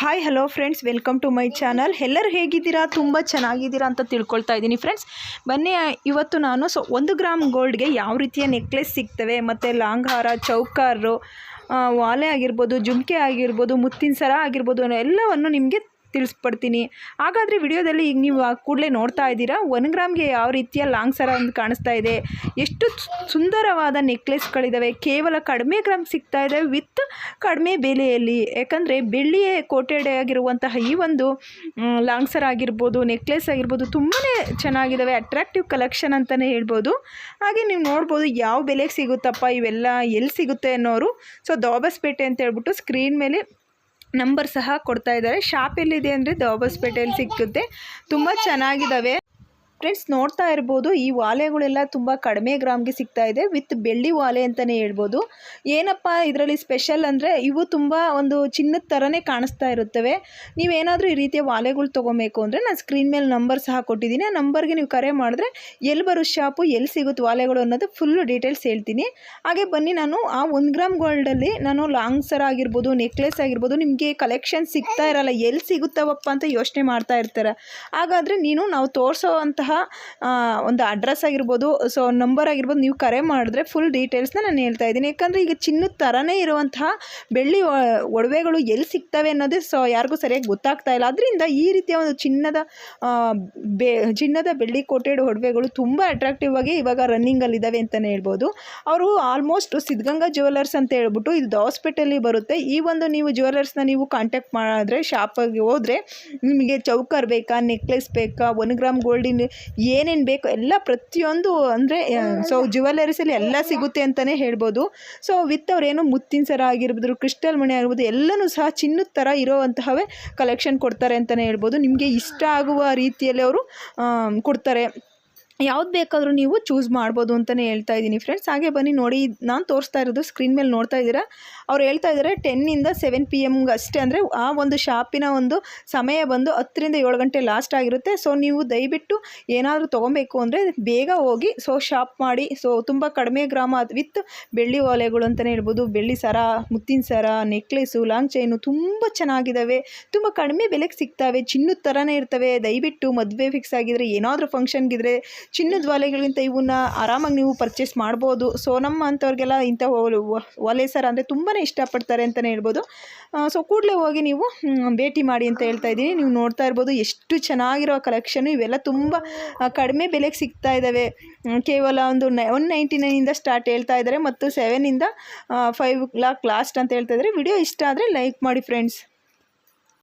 Hi hello friends welcome to my channel ಎಲ್ಲರೂ ಹೇಗಿದ್ದೀರಾ? ತುಂಬ ಚೆನ್ನಾಗಿದ್ದೀರಾ ಅಂತ ತಿಳ್ಕೊಳ್ತಾ ಇದ್ದೀನಿ ಫ್ರೆಂಡ್ಸ್ ಬನ್ನಿ ಇವತ್ತು ನಾನು ಸೊ, ಒಂದು ಗ್ರಾಮ್ ಗೋಲ್ಡ್ಗೆ ಯಾವ ರೀತಿಯ ನೆಕ್ಲೆಸ್ ಸಿಗ್ತವೆ? ಮತ್ತು ಲಾಂಗ್ ಹಾರ ಚೌಕಾರು ವಾಲೆ ಆಗಿರ್ಬೋದು, ಜುಮ್ಕೆ ಆಗಿರ್ಬೋದು, ಮುತ್ತಿನ ಸರ ಆಗಿರ್ಬೋದು ಎಲ್ಲವನ್ನು ನಿಮಗೆ ತಿಳಿಸ್ಪಡ್ತೀನಿ ಹಾಗಾದರೆ ವಿಡಿಯೋದಲ್ಲಿ ಈಗ ನೀವು ಕೂಡಲೇ ನೋಡ್ತಾ ಇದ್ದೀರಾ? ಒನ್ ಗ್ರಾಮ್ಗೆ ಯಾವ ರೀತಿಯ ಲಾಂಗ್ ಸರ ಒಂದು ಕಾಣಿಸ್ತಾ ಇದೆ. ಎಷ್ಟು ಸುಂದರವಾದ ನೆಕ್ಲೆಸ್ಗಳಿದ್ದಾವೆ ಕೇವಲ ಕಡಿಮೆ ಗ್ರಾಮ್ ಸಿಗ್ತಾ ಇದೆ ವಿತ್ ಕಡಿಮೆ ಬೆಲೆಯಲ್ಲಿ. ಯಾಕಂದರೆ ಬೆಳ್ಳಿಯೇ ಕೋಟೆಡ್ ಆಗಿರುವಂತಹ ಈ ಒಂದು ಲಾಂಗ್ ಸರ ಆಗಿರ್ಬೋದು, ನೆಕ್ಲೆಸ್ ಆಗಿರ್ಬೋದು ತುಂಬಾ ಚೆನ್ನಾಗಿದ್ದಾವೆ ಅಟ್ರಾಕ್ಟಿವ್ ಕಲೆಕ್ಷನ್ ಅಂತಲೇ ಹೇಳ್ಬೋದು. ಹಾಗೆ ನೀವು ನೋಡ್ಬೋದು ಯಾವ ಬೆಲೆಗೆ ಸಿಗುತ್ತಪ್ಪ ಇವೆಲ್ಲ ಎಲ್ಲಿ ಸಿಗುತ್ತೆ ಅನ್ನೋರು. ಸೊ ದೋಬಸ್ಪೇಟೆ ಅಂತ ಹೇಳ್ಬಿಟ್ಟು ಸ್ಕ್ರೀನ್ ಮೇಲೆ ನಂಬರ್ ಸಹ ಕೊಡ್ತಾ ಇದ್ದಾರೆ. ಶಾಪ್ ಎಲ್ಲಿದೆ ಅಂದರೆ ದೋಬಸ್ಪೇಟೆಯಲ್ಲಿ ಸಿಕ್ಕುತ್ತೆ. ತುಂಬ ಚೆನ್ನಾಗಿದ್ದಾವೆ. ಫ್ರೆಂಡ್ಸ್ ನೋಡ್ತಾ ಇರ್ಬೋದು, ಈ ವಾಲೆಗಳೆಲ್ಲ ತುಂಬ ಕಡಿಮೆ ಗ್ರಾಮ್ಗೆ ಸಿಗ್ತಾ ಇದೆ, ವಿತ್ ಬೆಳ್ಳಿ ವಾಲೆ ಅಂತಲೇ ಹೇಳ್ಬೋದು. ಏನಪ್ಪ ಇದರಲ್ಲಿ ಸ್ಪೆಷಲ್ ಅಂದರೆ ಇವು ತುಂಬ ಒಂದು ಚಿನ್ನದ ಥರನೇ ಕಾಣಿಸ್ತಾ ಇರುತ್ತವೆ. ನೀವೇನಾದರೂ ಈ ರೀತಿಯ ವಾಲೆಗಳು ತೊಗೊಬೇಕು ಅಂದರೆ ನಾನು ಸ್ಕ್ರೀನ್ ಮೇಲೆ ನಂಬರ್ ಸಹ ಕೊಟ್ಟಿದ್ದೀನಿ. ಆ ನಂಬರ್ಗೆ ನೀವು ಕರೆ ಮಾಡಿದ್ರೆ ಎಲ್ಲಿ ಬರೋ ಶಾಪು ಎಲ್ಲಿ ಸಿಗುತ್ತೆ ವಾಲೆಗಳು ಅನ್ನೋದು ಫುಲ್ಲು ಡೀಟೇಲ್ಸ್ ಹೇಳ್ತೀನಿ. ಹಾಗೆ ಬನ್ನಿ, ನಾನು ಆ ಒಂದು ಗ್ರಾಮ್ ಗೋಲ್ಡಲ್ಲಿ ನಾನು ಲಾಂಗ್ ಸರ ಆಗಿರ್ಬೋದು ನೆಕ್ಲೆಸ್ ಆಗಿರ್ಬೋದು, ನಿಮಗೆ ಕಲೆಕ್ಷನ್ ಸಿಗ್ತಾ ಇರಲ್ಲ ಎಲ್ಲಿ ಸಿಗುತ್ತವಪ್ಪ ಅಂತ ಯೋಚನೆ ಮಾಡ್ತಾ ಇರ್ತಾರೆ. ಹಾಗಾದರೆ ನೀನು ನಾವು ತೋರಿಸೋ ಒಂದು ಅಡ್ರೆಸ್ ಆಗಿರ್ಬೋದು ಸೊ ನಂಬರ್ ಆಗಿರ್ಬೋದು, ನೀವು ಕರೆ ಮಾಡಿದ್ರೆ ಫುಲ್ ಡೀಟೇಲ್ಸ್ನ ನಾನು ಹೇಳ್ತಾ ಇದ್ದೀನಿ. ಯಾಕಂದರೆ ಈಗ ಚಿನ್ನದ ಥರನೇ ಇರುವಂತಹ ಬೆಳ್ಳಿ ಒಡವೆಗಳು ಎಲ್ಲಿ ಸಿಗ್ತವೆ ಅನ್ನೋದೇ ಸೊ ಯಾರಿಗೂ ಸರಿಯಾಗಿ ಗೊತ್ತಾಗ್ತಾ ಇಲ್ಲ. ಅದರಿಂದ ಈ ರೀತಿಯ ಒಂದು ಚಿನ್ನದ ಬೆ, ಚಿನ್ನದ ಬೆಳ್ಳಿ ಕೋಟೆಡ್ ಒಡವೆಗಳು ತುಂಬ ಅಟ್ರಾಕ್ಟಿವ್ ಆಗಿ ಇವಾಗ ರನ್ನಿಂಗಲ್ಲಿದ್ದಾವೆ ಅಂತಲೇ ಹೇಳ್ಬೋದು. ಅವರು ಆಲ್ಮೋಸ್ಟ್ ಸಿದ್ಧಗಂಗಾ ಜುವೆಲ್ಲರ್ಸ್ ಅಂತ ಹೇಳ್ಬಿಟ್ಟು ಇದು ಹಾಸ್ಪಿಟಲ್ಲಿ ಬರುತ್ತೆ. ಈ ಒಂದು ನೀವು ಜ್ಯುವೆಲ್ಲರ್ಸ್ನ ನೀವು ಕಾಂಟ್ಯಾಕ್ಟ್ ಮಾಡಿದ್ರೆ ಶಾಪಿಗೆ ಹೋದರೆ ನಿಮಗೆ ಚೌಕರ್ ಬೇಕಾ ನೆಕ್ಲೆಸ್ ಬೇಕಾ ಒನ್ ಗ್ರಾಮ್ ಗೋಲ್ಡಿನ ಏನೇನು ಬೇಕು ಎಲ್ಲ ಪ್ರತಿಯೊಂದು ಅಂದರೆ ಸೊ ಜ್ಯುವೆಲರೀಸಲ್ಲಿ ಎಲ್ಲ. ಸಿಗುತ್ತೆ ಅಂತಲೇ ಹೇಳ್ಬೋದು. ಸೊ ವಿತ್ ಅವ್ರೇನು ಮುತ್ತಿನ ಸರ ಆಗಿರ್ಬೋದು ಕ್ರಿಸ್ಟಲ್ ಮಣಿ ಆಗಿರ್ಬೋದು ಎಲ್ಲನೂ ಸಹ ಚಿನ್ನದ ಥರ ಇರೋವಂತಹವೇ ಕಲೆಕ್ಷನ್ ಕೊಡ್ತಾರೆ ಅಂತಲೇ ಹೇಳ್ಬೋದು. ನಿಮಗೆ ಇಷ್ಟ ಆಗುವ ರೀತಿಯಲ್ಲಿ ಅವರು ಕೊಡ್ತಾರೆ. ಯಾವ್ದು ಬೇಕಾದರೂ ನೀವು ಚೂಸ್ ಮಾಡ್ಬೋದು ಅಂತಲೇ ಹೇಳ್ತಾ ಇದ್ದೀನಿ ಫ್ರೆಂಡ್ಸ್ ಹಾಗೆ ಬನ್ನಿ ನೋಡಿ, ನಾನು ತೋರಿಸ್ತಾ ಇರೋದು ಸ್ಕ್ರೀನ್ ಮೇಲೆ ನೋಡ್ತಾ ಇದ್ದೀರಾ? ಅವ್ರು ಹೇಳ್ತಾ ಇದ್ದಾರೆ ಟೆನ್ನಿಂದ ಸೆವೆನ್ ಪಿ ಎಮ್ಗೆ ಅಷ್ಟೇ ಅಂದರೆ ಆ ಒಂದು ಶಾಪಿನ ಒಂದು ಸಮಯ ಬಂದು ಹತ್ತರಿಂದ ಏಳು ಗಂಟೆ ಲಾಸ್ಟ್ ಆಗಿರುತ್ತೆ. ಸೊ ನೀವು ದಯವಿಟ್ಟು ಏನಾದರೂ ತೊಗೊಬೇಕು ಅಂದರೆ ಬೇಗ ಹೋಗಿ ಸೊ ಶಾಪ್ ಮಾಡಿ ಸೊ ತುಂಬ ಕಡಿಮೆ ಗ್ರಾಮ ವಿತ್ ಬೆಳ್ಳಿ ಓಲೆಗಳು ಅಂತಲೇ ಹೇಳ್ಬೋದು. ಬೆಳ್ಳಿ ಸರ, ಮುತ್ತಿನ ಸರ ನೆಕ್ಲೆಸು ಲಾಂಗ್ ಚೈನು ತುಂಬ ಚೆನ್ನಾಗಿದ್ದಾವೆ ತುಂಬ ಕಡಿಮೆ ಬೆಲೆಗೆ ಸಿಗ್ತವೆ, ಚಿನ್ನದ ಥರನೇ ಇರ್ತವೆ. ದಯವಿಟ್ಟು ಮದುವೆ ಫಿಕ್ಸ್ ಆಗಿದ್ರೆ ಏನಾದರೂ ಫಂಕ್ಷನ್ಗಿದ್ರೆ ಚಿನ್ನದ ಒಲೆಗಳಿಗಿಂತ ಇವನ್ನ ಆರಾಮಾಗಿ ನೀವು ಪರ್ಚೇಸ್ ಮಾಡ್ಬೋದು. ಸೊ ನಮ್ಮ ಅಂಥವ್ರಿಗೆಲ್ಲ ಇಂಥ ಒಲೆ ಸರ ಅಂದರೆ ತುಂಬಾ ಇಷ್ಟಪಡ್ತಾರೆ ಅಂತಲೇ ಹೇಳ್ಬೋದು. ಸೊ ಕೂಡಲೇ ಹೋಗಿ ನೀವು ಭೇಟಿ ಮಾಡಿ ಅಂತ ಹೇಳ್ತಾ ಇದ್ದೀನಿ. ನೀವು ನೋಡ್ತಾ ಇರ್ಬೋದು ಎಷ್ಟು ಚೆನ್ನಾಗಿರೋ ಕಲೆಕ್ಷನು ಇವೆಲ್ಲ ತುಂಬ ಕಡಿಮೆ ಬೆಲೆಗೆ ಸಿಗ್ತಾ ಇದ್ದಾವೆ. ಕೇವಲ ಒಂದು ನೈ ಒನ್ ನೈಂಟಿ ನೈನಿಂದ ಸ್ಟಾರ್ಟ್ ಹೇಳ್ತಾ ಇದ್ದಾರೆ. ಮತ್ತು ಸೆವೆನಿಂದ ಫೈವ್ ಲಾಕ್ ಲಾಸ್ಟ್ ಅಂತ ಹೇಳ್ತಾ ಇದ್ದಾರೆ. ವಿಡಿಯೋ ಇಷ್ಟ ಆದರೆ ಲೈಕ್ ಮಾಡಿ ಫ್ರೆಂಡ್ಸ್